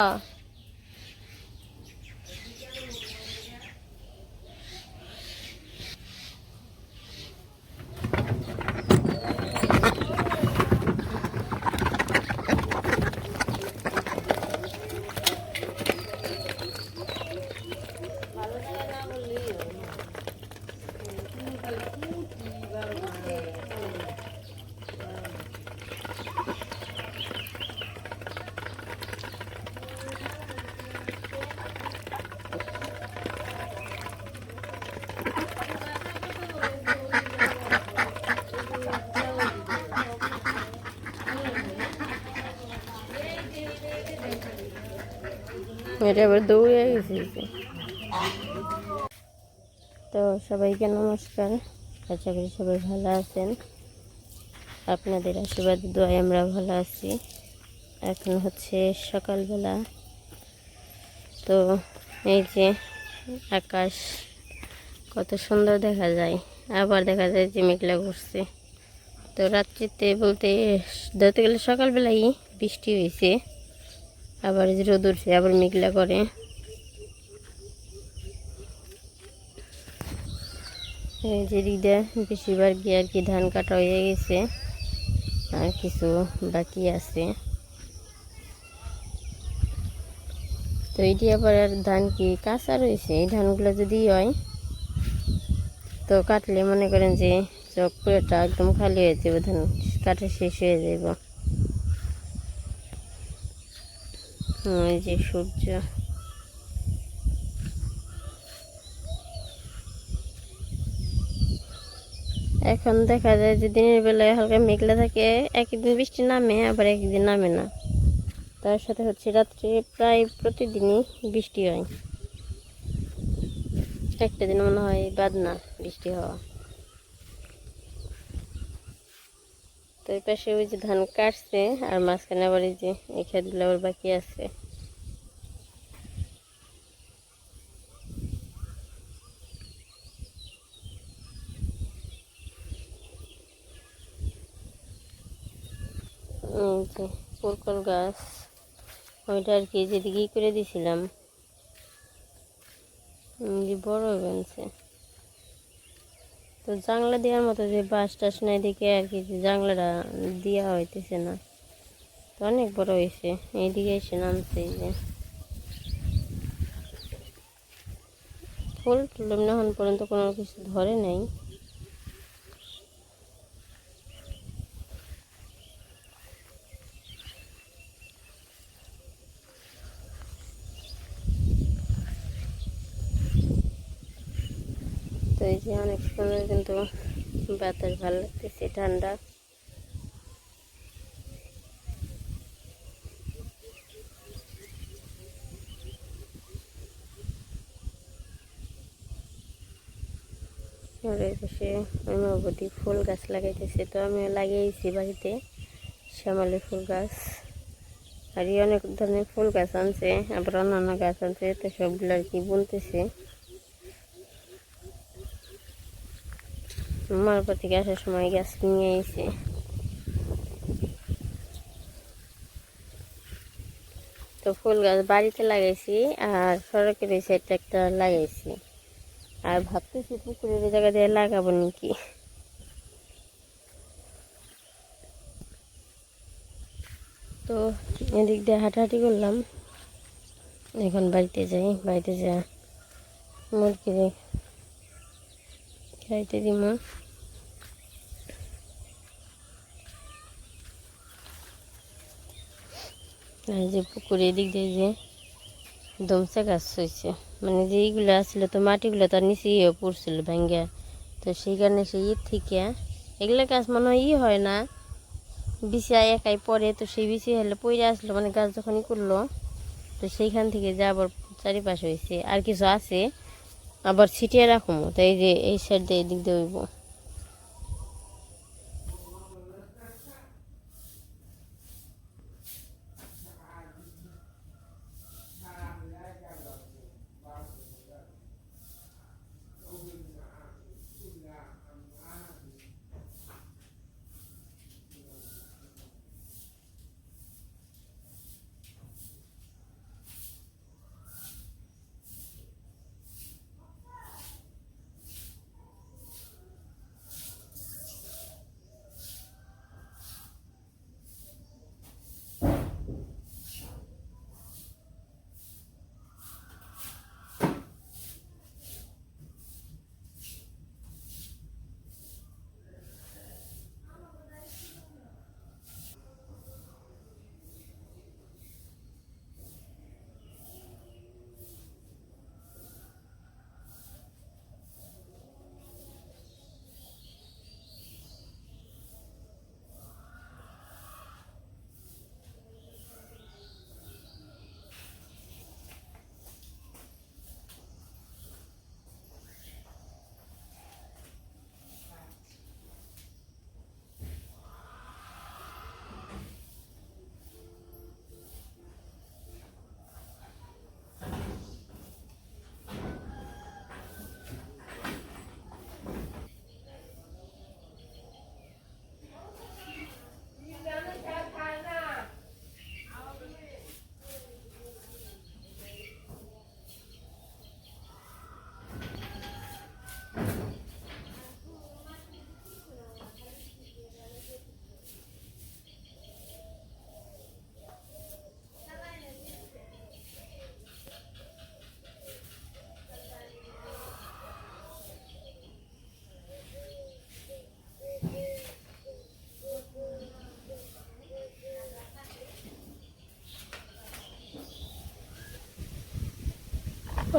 아. এটা আবার দৌড়ে গেছে তো সবাইকে নমস্কার। আশা করি সবাই ভালো আছেন। আপনাদের আশীর্বাদ, দোয়ায় আমরা ভালো আছি। এখন হচ্ছে সকালবেলা। তো এই যে আকাশ কত সুন্দর দেখা যায়। আবার দেখা যায় যে মেঘলা ঘুরছে তো রাত্রিতে বলতে, ধরতে গেলে সকালবেলাই বৃষ্টি হয়েছে। আবার এই যে রোদ উঠছে, আবার মেঘলা করে। এই যে দিদা বেশিরভাগ গিয়ে আর কি ধান কাটা হয়ে গেছে, আর কিছু বাকি আছে। তো এটি আবার আর ধান কি কাঁচা রয়েছে? এই ধানগুলো যদি হয়, তো কাটলে মনে করেন যে চক পুরোটা একদম খালি হয়ে যাবে, ধান কাটা শেষ হয়ে যাব। এই যে সূর্য। এখন দেখা যায় যে দিনের বেলায় হালকা মেঘলা থাকে, একদিন বৃষ্টি নামে, আবার একদিন নামে না। তার সাথে হচ্ছে রাত্রে প্রায় প্রতিদিনই বৃষ্টি হয়। একটা দিন মনে হয় বাদ না বৃষ্টি হওয়া। তো এই পাশে ওই যে ধান কাটছে, আর মাঝখানে আবার এই যে এই খেতগুলো আবার বাকি আছে এই যে গাছ ওইটা আর কি যেদিকে ই করে দিছিলাম। উম, বড় বেনছে তো জানলা দেওয়ার মতো যে বাঁশ টাস নাই দিকে আর কি যে জানলাটা দেওয়া হইতেছে না। তো অনেক বড় হয়েছে এইদিকে এসে নামছে এই যে। ফুল তুললাম না এখন পর্যন্ত কোনো কিছু ধরে নাই। এই অনেক সুন্দর কিন্তু বাতাস ভালো লাগতেছে, ঠান্ডা। পাশে ফুল গাছ লাগাইতেছে, তো আমি লাগিয়েছি বাড়িতে শ্যামালি ফুল গাছ। আর অনেক ধরনের ফুল গাছ আনছে, আবার অন্যান্য গাছ আনছে, তো সবগুলো আর কি বুনতেছে। মারপর থেকে আসার সময় গাছ নিয়ে এসে। তো ফুল গাছ বাড়িতে লাগাইছি আর সড়কের এই একটা লাগাইছি। আর ভাবতেছি পুকুরের জায়গা দিয়ে লাগাবো নাকি? তো এদিক দিয়ে হাঁটাহাঁটি করলাম। এখন বাড়িতে যাই, বাড়িতে যা। মুরগি খাইতে দিব আর যে পুকুরে এদিক দিয়ে যে দমসা গাছ হয়েছে মানে যে এইগুলো আসছিল তো মাটিগুলো তার নিচে ইয়ে পড়ছিল ভেঙ্গে তো সেই কারণে সেই ইয়ে থেকে এগুলো গাছ মনে হয় ই হয় না, বিছিয়া একাই পরে তো সেই বিছিয়ে হলে পড়ে আসলো মানে গাছ যখনই করল, তো সেইখান থেকে যা আবার চারিপাশে হয়েছে আর কিছু আছে আবার ছিটিয়ে রাখব তাই যে এই সাইড দিয়ে এদিক দিয়ে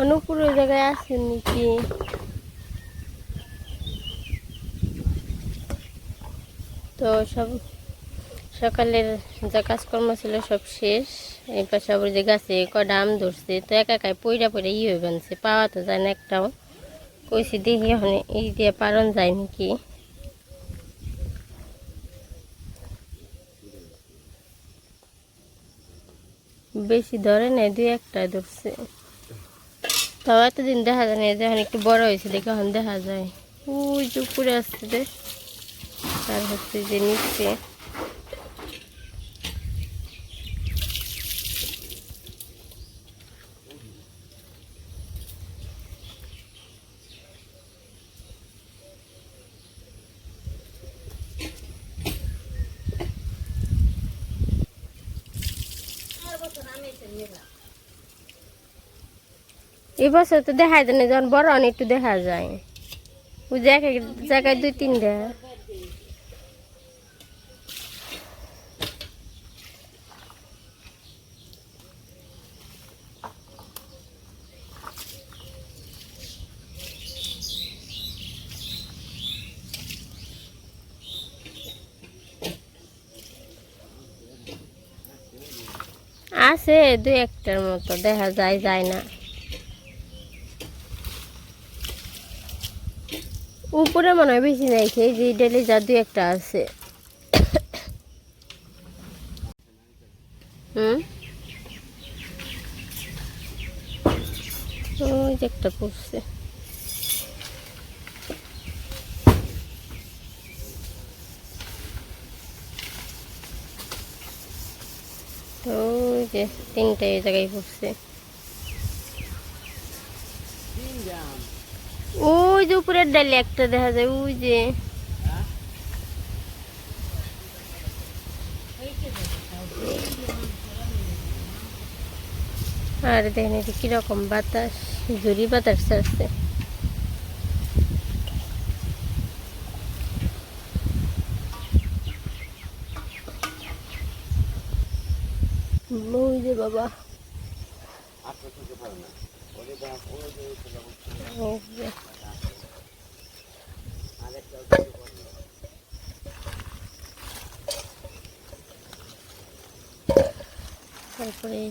অনুপুর ওই জায়গায় আছেন নাকি? তো সব সকালের যা কাজকর্ম ছিল সব শেষ। এই পাশে আবার যে গাছে কটা আম ধরছে, তো একা একাই পইরা পইরা ইয়ে হয়ে বানছে, পাওয়া তো যায় না একটাও। কইছি দেখি এখন এই দিয়ে পারন যায় নাকি। বেশি ধরে নেই, দুই একটা ধরছে। তাও এতদিন দেখা যায় না যখন একটু বড় হয়েছে দেখে এখন দেখা যায়। ওই যে উপরে আসছে যে আর হচ্ছে যে নিচে। এই বছর তো দেখা যায় না, যখন বড় অনেক একটু দেখা যায়। ওই এক এক জায়গায় দুই তিনটা। আছে দুই একটার মতো, দেখা যায় যায় না। উপরে মনে হয় বেশি নাই খেয়ে যে ডেলি দুই একটা আছে। হুম? ওই একটা যে তিনটে জায়গায় পড়ছে। ওই যে উপরের ডালে একটা দেখা যায় ওই যে। আর দেখেন এটা কীরকম বাতাস ঝুরি বাতাস ছাড়ছে ওই যে বাবা। ওই যে। তারপরে এই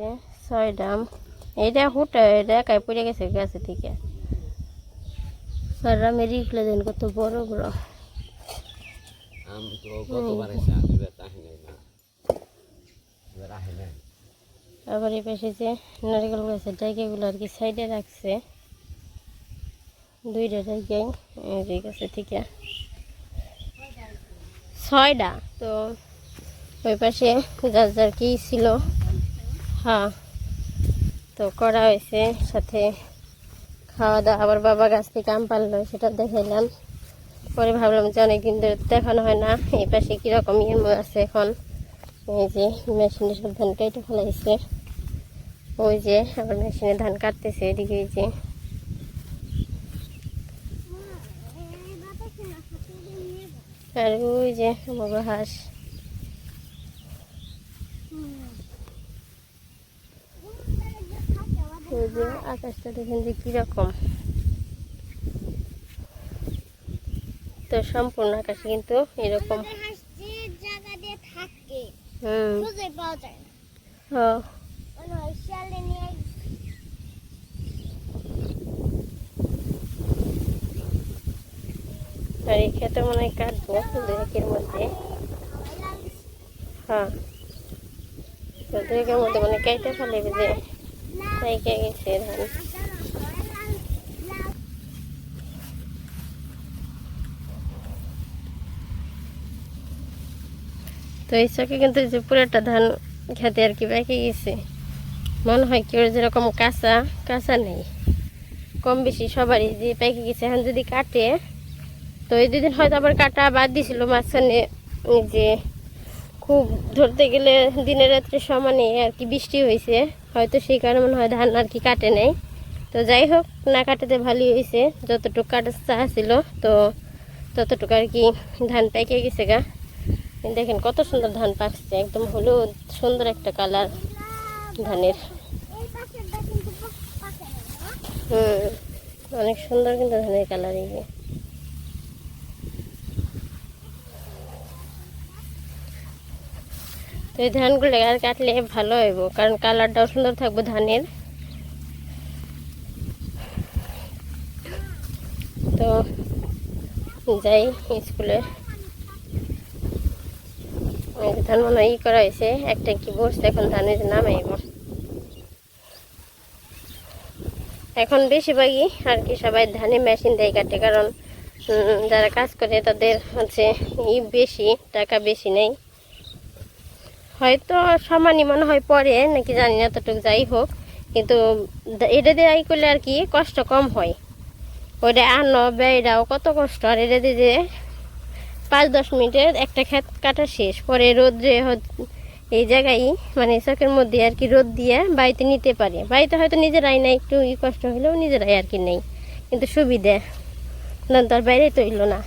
যে একটা তো এই যে ছয় ডাম এইটা হুটা এটা একাই পড়ে গেছে গাছে থেকে। ছয় ডামের ইগুলো দেন কত বড় বড়। আম তো গতবার এসে আমি এবার তাহি নাই না এবার আহে নাই। আবার এই পাশে যে নারকেল গাছের ডাইকাগুলো আর কি সাইডে রাখছে। দুইটা ডাইকাই এই যে গাছে থেকে। ছয়টা তো ওই পাশে যার যার কি ছিল হ্যাঁ। তো করা হয়েছে, সাথে খাওয়া দাওয়া আবার বাবা গাছ থেকে আম পারল সেটা দেখাইলাম। পরে ভাবলাম যে অনেকদিন ধরে দেখানো হয় না, এই পাশে কীরকম ইয়ে আছে এখন। এই যে মেশিনে সব ধান কেটে ফেলাইছে। ওই যে আবার মেশিনে ধান কাটতেছে এদিকে, এই যে। আর ওই যে আমার হাঁস। ওই যে আকাশটা দেখেন যে কীরকম। তো সম্পূর্ণ আকাশে কিন্তু এরকম। হুম। হ্যাঁ আর এই খেতে মনে হয় কাটবো দু মধ্যে। হ্যাঁ। তো মধ্যে মানে কেটে ফেলে যে পাইকে গেছে ধান। তো এই চকে কিন্তু যে পুরোটা ধান খেতে আর কি পাইকে গেছে। মনে হয় কেউ যেরকম কাঁচা কাঁচা নেই। কম বেশি সবারই যে পেকে গেছে। এখন যদি কাটে, তো এই দুদিন হয়তো আবার কাটা বাদ দিছিল মাঝখানে যে খুব ধরতে গেলে দিনে রাত্রে সমানে আর কি বৃষ্টি হয়েছে। হয়তো সেই কারণে মনে হয় ধান আর কি কাটে নেই। তো যাই হোক, না কাটাতে ভালোই হয়েছে। যতটুকু কাটার চা ছিল তো ততটুকু আর কি ধান পেকে গেছে গা। দেখেন কত সুন্দর ধান পাকছে, একদম হলুদ, সুন্দর একটা কালার ধানের? হুম, অনেক সুন্দর কিন্তু ধানের কালার এই যে তো এই ধানগুলো আর কাটলে ভালো হইব, কারণ কালারটাও সুন্দর থাকব ধানের। তো যাই, স্কুলে ধান মনে হয় ই করা হয়েছে, একটা কি বসছে, এখন ধানের নামাইব। এখন বেশিরভাগই আর কি সবাই ধানে মেশিন দিয়ে কাটে, কারণ যারা কাজ করে তাদের হচ্ছে ই বেশি, টাকা বেশি নেই। হয়তো সমানই মনে হয় পরে নাকি জানি না, এতটুকু যাই হোক। কিন্তু এটা দিয়ে আই করলে আর কি কষ্ট কম হয়। ওইটা আনো ব্যয়টাও কত কষ্ট। আর এটা দিয়ে পাঁচ, দশ মিনিটের একটা ক্ষেত কাটা শেষ। পরে রোদ্রে এই জায়গায় মানে চকের মধ্যে আর কি রোদ দিয়ে বাড়িতে নিতে পারে। বাড়িতে হয়তো নিজেরাই না, একটু কষ্ট হলেও নিজেরাই আর কি নেই। কিন্তু সুবিধে। তার বাইরে তো না।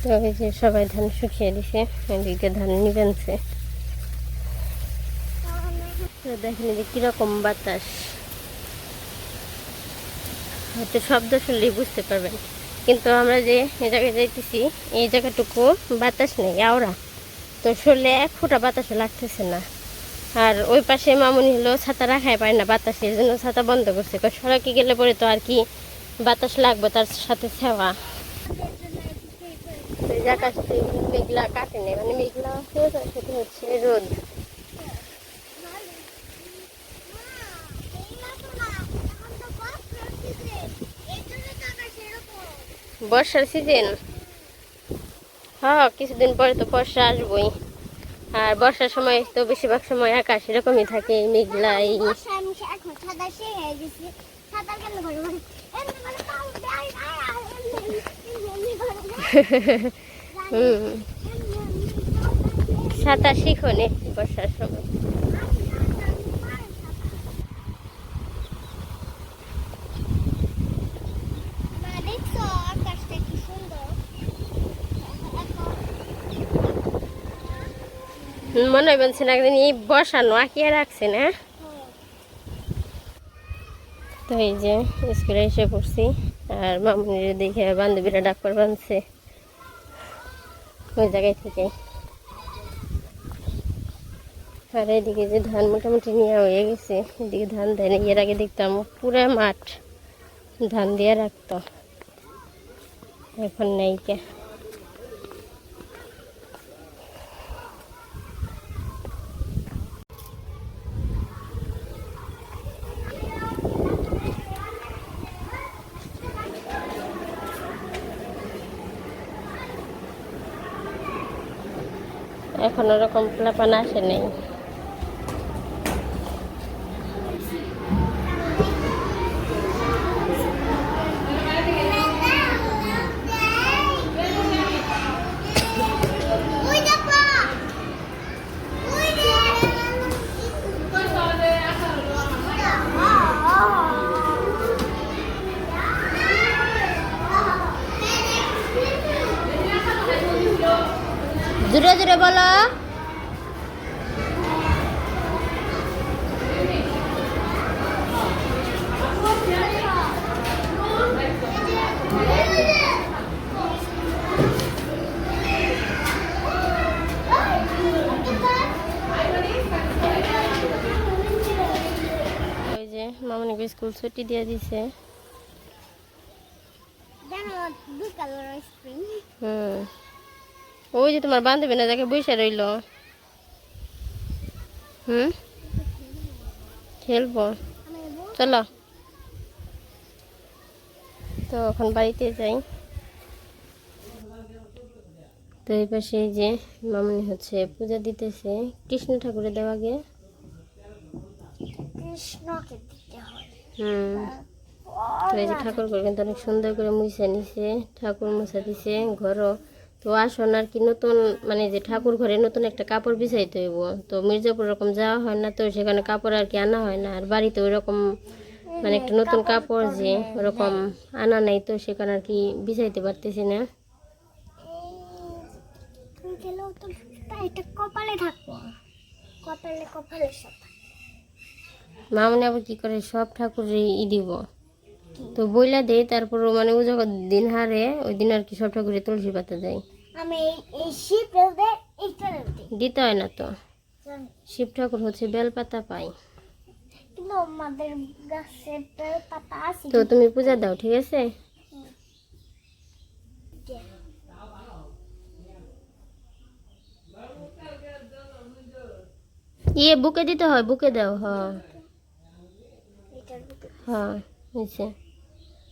তো এই যে সবাই ধান শুকিয়ে দিছে, এদিকে ধান নিবেনছে। দেখেন যে কীরকম বাতাস। হয়তো শব্দ শুনলেই বুঝতে পারবেন। কিন্তু আমরা যে এই জায়গায় যাইতেছি, এই জায়গাটুকু বাতাস নেই, আওড়া। তো শরীরে এক ফোঁটা বাতাসও লাগতেছে না। আর ওই পাশে মামুনি হলো ছাতা রাখাই পারে না বাতাসের জন্য ছাতা বন্ধ করছে। সড়কে গেলে পরে তো আর কি বাতাস লাগবে তার সাথে ছেওয়া। এই যে আকাশ মেঘলা কাটে নেই মানে মেঘলা সেটা হচ্ছে রোদ। বর্ষার সিজন হ্যাঁ কিছুদিন পরে তো বর্ষা আসবোই। আর বর্ষার সময় তো বেশিরভাগ সময় আকাশ এরকমই থাকে মেঘলা এই হুম সাঁতার শিখো নে বর্ষার সময়। মনে হয় বলছেন একদিন এই বসানো আঁকিয়ে রাখছে না? তো এই যে স্কুলে এসে পড়ছি আর মামুনির দেখে বান্ধবীরা ডাক্তার বানছে। ওই জায়গায় থেকে। আর এদিকে যে ধান মোটামুটি নেওয়া হয়ে গেছে, এদিকে ধান দেয় না এর আগে দেখতাম পুরো মাঠ ধান দিয়ে রাখতো। এখন নেই কে। এখন রকম প্লাপান আসে নেই ওই দেখো ওই জোরে জোরে বলো ওই যে মামনিকে স্কুল ছুটি দিয়ে দিছে। হুম। ওই যে তোমার বান্ধবী না যাকে বসে রইল। হুম? খেলব। চলো। তো এখন বাড়িতে যাই। তো এই পাশে এই যে মামনি হচ্ছে পূজা দিতেছে। কৃষ্ণ ঠাকুরের দেওয়া গিয়ে কৃষ্ণকে দিতে হয় হুম। তো এই যে ঠাকুর ঘর কিন্তু অনেক সুন্দর করে মুছে নিছে, ঠাকুর মুছা দিছে, ঘরও। তো আসন আর কি নতুন মানে যে ঠাকুর ঘরে নতুন একটা কাপড় বিছাইতে হইব। তো মির্জাপুর ওরকম যাওয়া হয় না, তো সেখানে কাপড় আর কি আনা হয় না। আর বাড়িতে ওইরকম মানে একটা নতুন কাপড় যে ওরকম আনা নাই, তো সেখানে আর কি বিছাইতে পারতেছি না। কপালে কপালে সব মামনি আবার কি করে সব ঠাকুরই ই দিব। তো বইলা দেয় তারপর মানে ও যখন দিন হারে ওই দিন আর কি সব ঠাকুরে তুলসী পাতা দেয়। দিতে হয় না তো। শিব ঠাকুর হচ্ছে বেলপাতা পাই তো তুমি পূজা দাও ঠিক আছে? ইয়ে বুকে দিতে হয় বুকে দাও হ্যাঁ। এটার বুকে হ্যাঁ হয়েছে